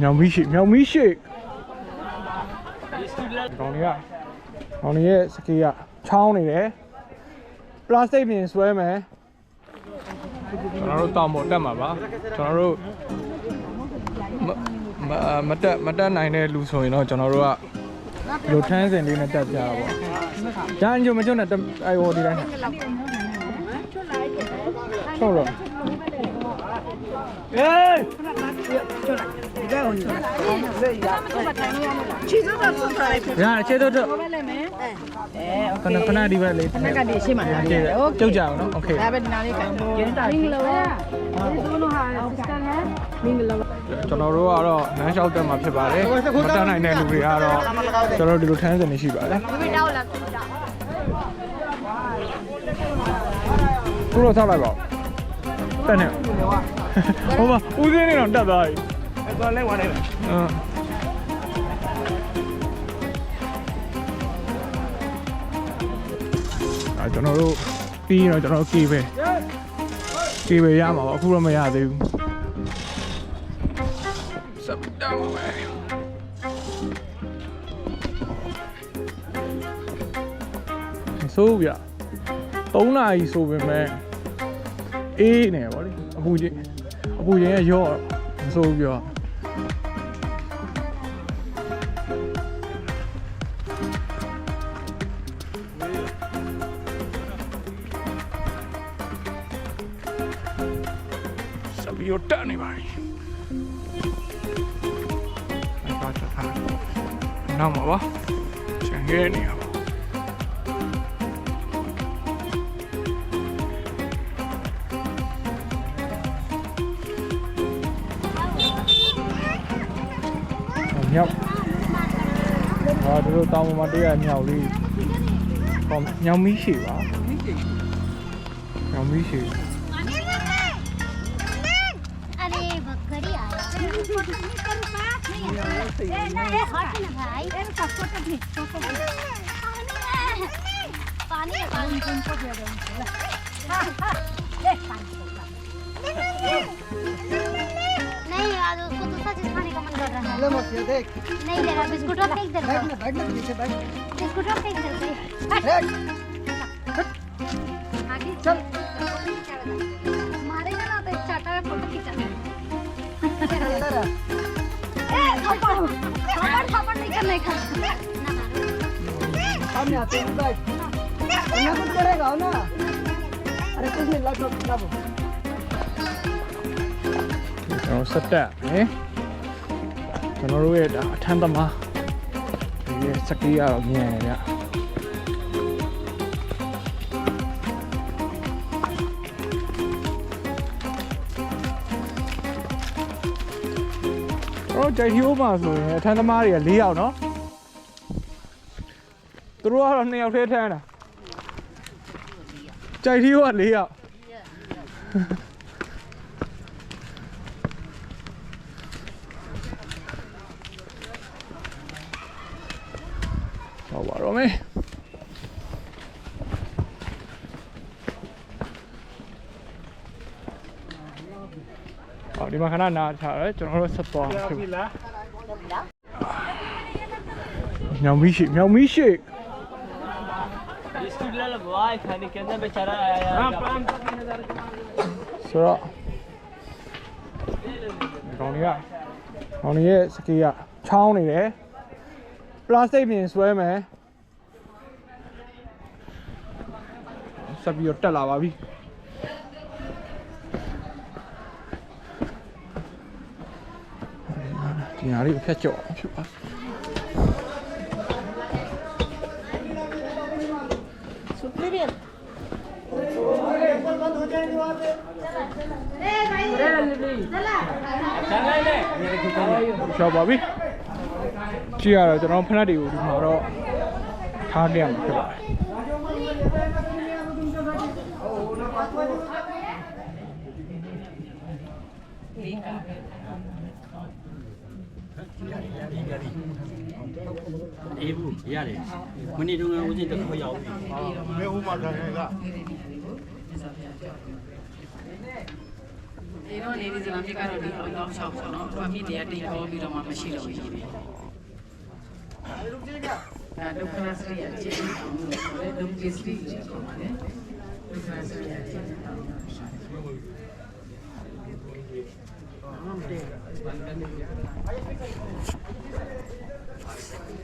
မြောင်မီးရှိမြောင်မီးရှိကောင်းလေးကကောင်းလေးရဲ့စကေးကချောင်းနေတယ်ပလတ်စတစ်ပြင်ဆွဲမယ်ကျွန်တော်တို့တောင်ပေါ်တက်မှာပါကျွန်တော်တို့မမမတက်မတက်နိုင်တဲ့လူဆိုရင်တော့ကျွန်တော်တို့ကဒီလိုထန်းစင်လေးနဲ့တက်ကြတာပေါ့။ဒါအញ្ကျုံမကျွန်းနဲ့တက်အဲဟိုဒီတိုင်းနဲ့ ဟုတ်တော့အေး ချီစုတော့ဆွတ်ထားလိုက်ပြီ ။ညာခြေတော့တော့ ပဲလည်းမယ်အဲโอ ခ เค ဏခဏဒီဘက်လေး ခဏကနေရှေ့မှာလာတယ်โอเค ကျုပ်ကြအောင်နော်။ Okay ဒါပဲဒီနားလေးကန်ကျင်းတာမင်္ဂလာပါဒီလိုဟာစစတန်ဟဲမင်္ဂလာပါ ကျွန်တော်တို့ကတော့လမ်းလျှောက်တက်မှာဖြစ်ပါတယ်။မတက်နိုင်တဲ့လူတွေကတော့ကျွန်တော်တို့ဒီလိုထန်းစင်နေရှိပါတယ် ဘယ်တော့လာတော့ ။သူ့တော့ဆောက်လိုက်ပါဦး။တက်နေ။ဟိုမှာဦးစင်းနေတော့တက်သွားပြီ။ အဲ့တော့လဲဝင်နေတယ်။အင်းအဲကျွန်တော်တို့ပြီးရင်တော့ကျွန်တော်တို့ကေပဲကေပဲရမှာပါအခုတော့မရသေးဘူးစပ်တောင်းပါမယ်ဆိုးပြ3နာရီဆိုပေမဲ့အေးနေပါလေအပူချင်းအပူချင်းရရော့မဆိုးပြောစပ်ပြီးတော့ 葬儀サビオタニバイナはチェンゲニア nhậu. Ờ, Rồi tôi tao mà đi là nhau đi còn nhau mỹ xỉu á. Nhau mỹ xỉu. पानी पानी तुमको दे दूंगा पहले मत ये देख। नहीं ले रहा बिस्कुट रख फेंक दे बैठ ले बैठ ना पीछे बैठ बिस्कुट रख फेंक दे देख हाँ। आगे। चल। मारे ना तो चाटा में फ़ोटो खींचा। ए थप्पड़। थप्पड़ थप्पड़ नहीं करना है सामने आते हैं बैठ ना कुछ करेगा ना अरे कुछ नहीं लग लग लग। Oh, stop? က်မယ်ကျွန်တော်တို့ရဲ့ဒါအထမ်းသမားဒီရဲ့စကီးကတော့မြင်ရဗျတော့ဂျိုင်ဟီယိုမှာဆိုရင်အထမ်းသမားတွေက၄ယောက်နော်သူတို့ကတော့2ယောက်ထဲထမ်းတာဂျိုင်ဟီယိုက၄ယောက် ไหมありまかななじゃあちょっとちょっと妙味しい妙味しい इसकी लगवा है खाने के अंदर बेचारा आया सुरा रोनी है रोनी है सकिया छाव नहीं है प्लास्टिक में स्वे में ဆွဲမယ်ဆက်ပြီးတော့တက်လာပါပြီဒီဟာလေးကိုဖြတ်ကျော်အောင်ဖြစ်ပါကျော်ပါပြီကြည့်ရတော့ကျွန်တော်ဖက်တွေကိုဒီမှာတော့ထားခဲ့ရမှာဖြစ်ပါတယ် အေးဘူးရတယ်မနေ့တုန်းကဦးစင်းတစ်ခေါက်ရောက်ပြီဘယ်ဟိုမှာခံခံကဒီတော့နေဒီစလာမြစ်ကတော့ဒီအောင်တော့ချောက်ပေါ့နော်။ဘာမြစ်တွေကတိတ်ပေါ်ပြီးတော့မှမရှိတော့ဘူးကြီး။ဒါဒုက္ခရစရိယအခြေအနေအောင်လို့ဆိုတဲ့ဒုက္ခစရိယအခြေအနေဒုက္ခစ Thank you.